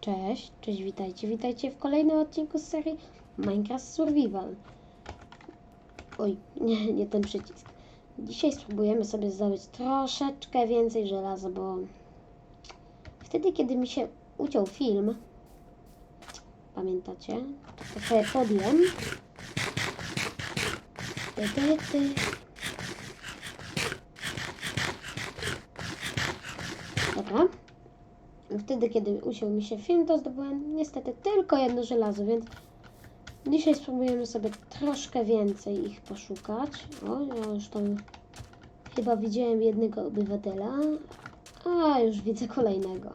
Cześć, cześć, witajcie, witajcie w kolejnym odcinku z serii Minecraft Survival. Oj, nie, nie ten przycisk. Dzisiaj spróbujemy sobie zdobyć troszeczkę więcej żelaza, bo wtedy, kiedy mi się uciął film, pamiętacie, to sobie podjem. Ty, ty. Dobra. Wtedy, kiedy usiął mi się film, to zdobyłem niestety tylko jedno żelazo, więc dzisiaj spróbujemy sobie troszkę więcej ich poszukać. O, ja już tam chyba widziałem jednego obywatela, a już widzę kolejnego.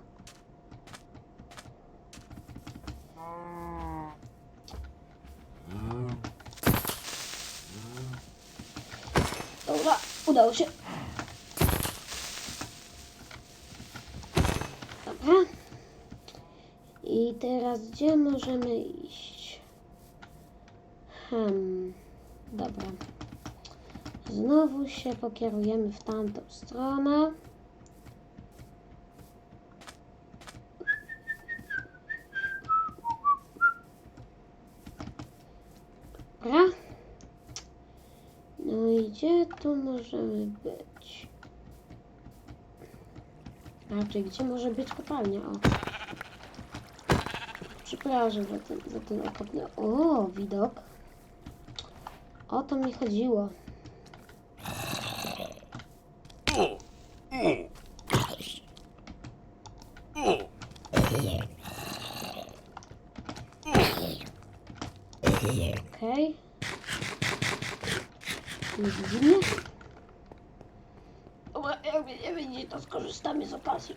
Dobra, udało się. Dobra. I teraz gdzie możemy iść? Hmm. Dobra. Znowu się pokierujemy w tamtą stronę. Dobra. No i gdzie tu możemy być? Raczej, gdzie może być kopalnia? O. Przepraszam za ten, za ten okropny... O, widok. O to mi chodziło. Okej. Nie widzi mnie? Dobra, jak nie widzi, to skorzystamy z okazji.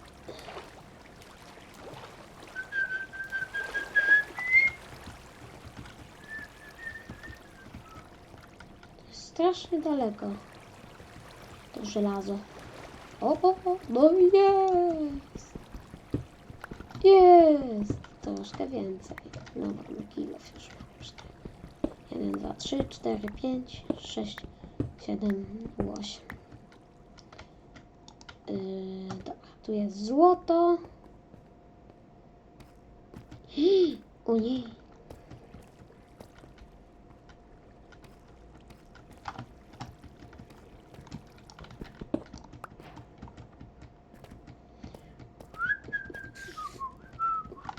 Strasznie daleko. To żelazo. O, o, o, no jest. Jest. Troszkę więcej. Dobra, na kilo już mam. cztery. 1, 2, 3, 4, 5, 6, 7, 8. Yy, dobra, tu jest złoto. O nie.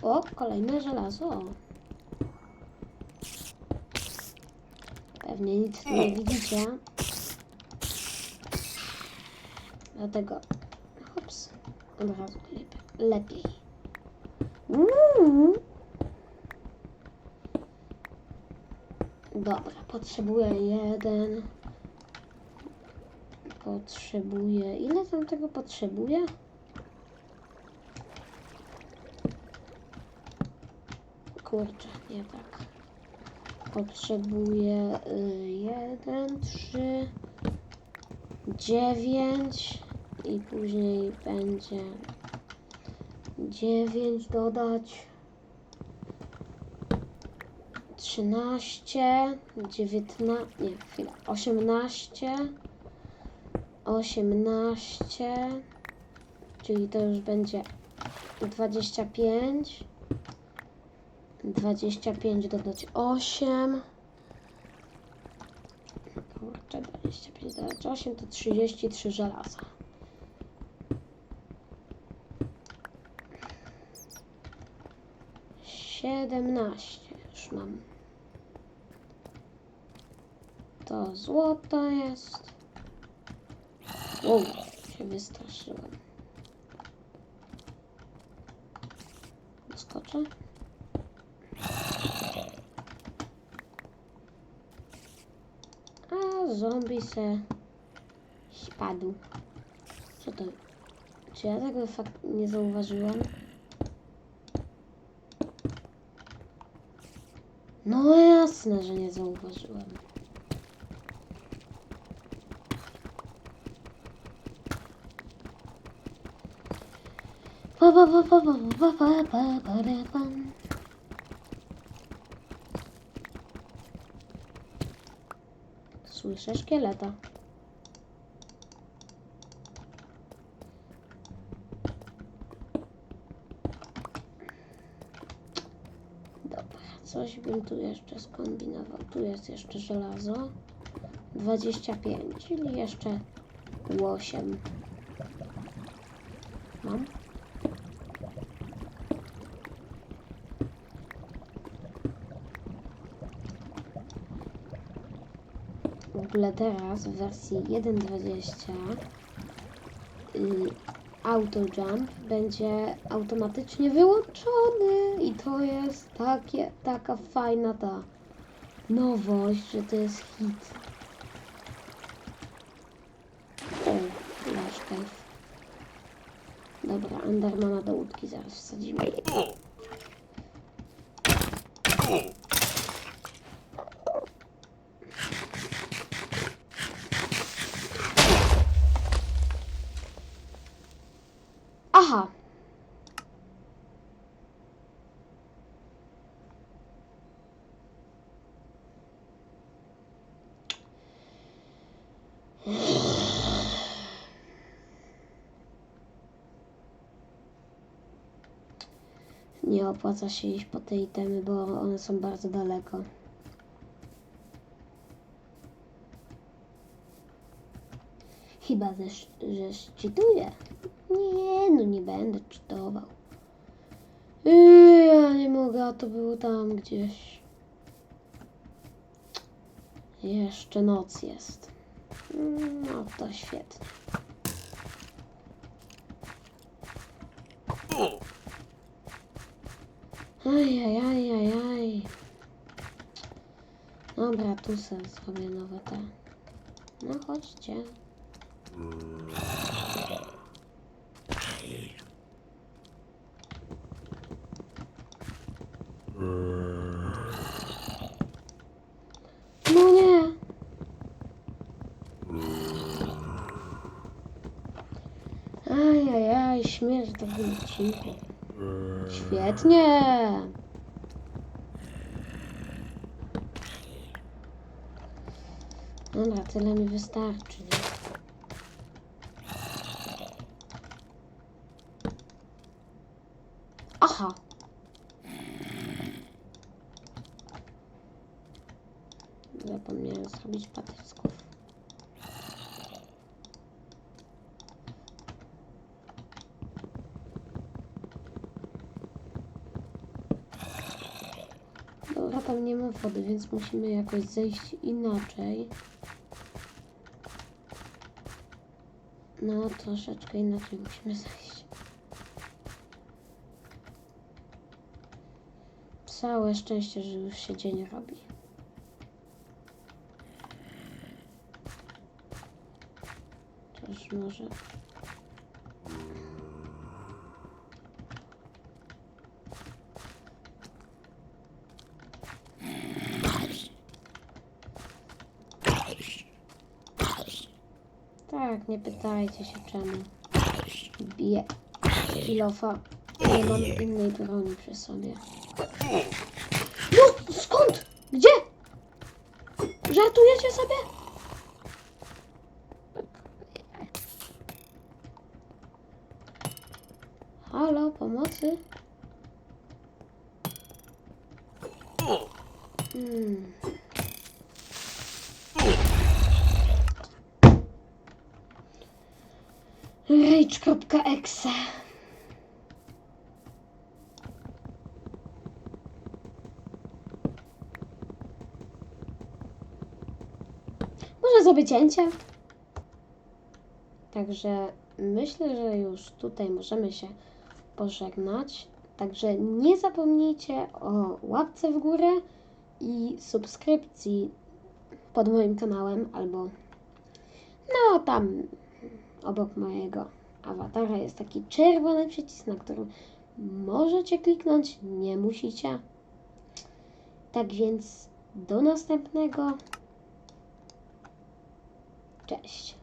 O, kolejne żelazo. Pewnie nic nie widzicie. Dlatego, hops, od razu lepiej. lepiej. Mm. Dobra, potrzebuję jeden. Potrzebuję. Ile tam tego potrzebuję? Kurczę, nie tak. Potrzebuję y, jeden, trzy, dziewięć i później będzie dziewięć dodać. Trzynaście, dziewiętnaście, nie, chwila, osiemnaście, osiemnaście, czyli to już będzie dwadzieścia pięć. 25 dodać 8. Kurczę, 25 dodać 8 to 33 żelaza. Siedemnaście już mam. To złoto jest. Wow, się wystraszyłem. Skoczę. A zombie se spadł. Co to? Czy ja tego fakt nie zauważyłem? No jasne, że nie zauważyłem. Pa, pa, pa, pa, pa, pa, pa, pa, pa, ra, pam. Słyszę szkieleta. coś bym tu jeszcze skombinował. Tu jest jeszcze żelazo. 25, czyli jeszcze 8. Mam. W ogóle teraz w wersji 1.20 y, auto jump będzie automatycznie wyłączony i to jest takie, taka fajna ta nowość, że to jest hit. O, Flash Cave. Dobra, Endermana do łódki zaraz wsadzimy. Aha! Nie opłaca się iść po te itemy, bo one są bardzo daleko. Chyba, że, że szczytuję. Nie, no nie będę czytował. Yy, ja nie mogę, a to było tam gdzieś. Jeszcze noc jest. Mm, No to świetnie. Ajajajajaj. Dobra, tu sobie zrobię nowe te. No chodźcie. No nie. Ajajaj, śmierć do wycichu. Świetnie. Dobra, tyle mi wystarczy. Nie? Aha. Zapomniałem zrobić patyczków. Dobra, tam nie ma wody, więc musimy jakoś zejść inaczej. No, troszeczkę inaczej musimy zejść. Całe szczęście, że już się dzień robi. Też może. Nie pytajcie się czemu. Bije kilofa. Nie mam innej broni przy sobie. No, skąd? Gdzie? Żartujecie sobie? Halo, pomocy? Hmm. Rage.exe Może zrobię cięcie? Także myślę, że już tutaj możemy się pożegnać. Także nie zapomnijcie o łapce w górę i subskrypcji pod moim kanałem albo no tam obok mojego awatara jest taki czerwony przycisk, na którym możecie kliknąć, nie musicie. Tak więc do następnego. Cześć.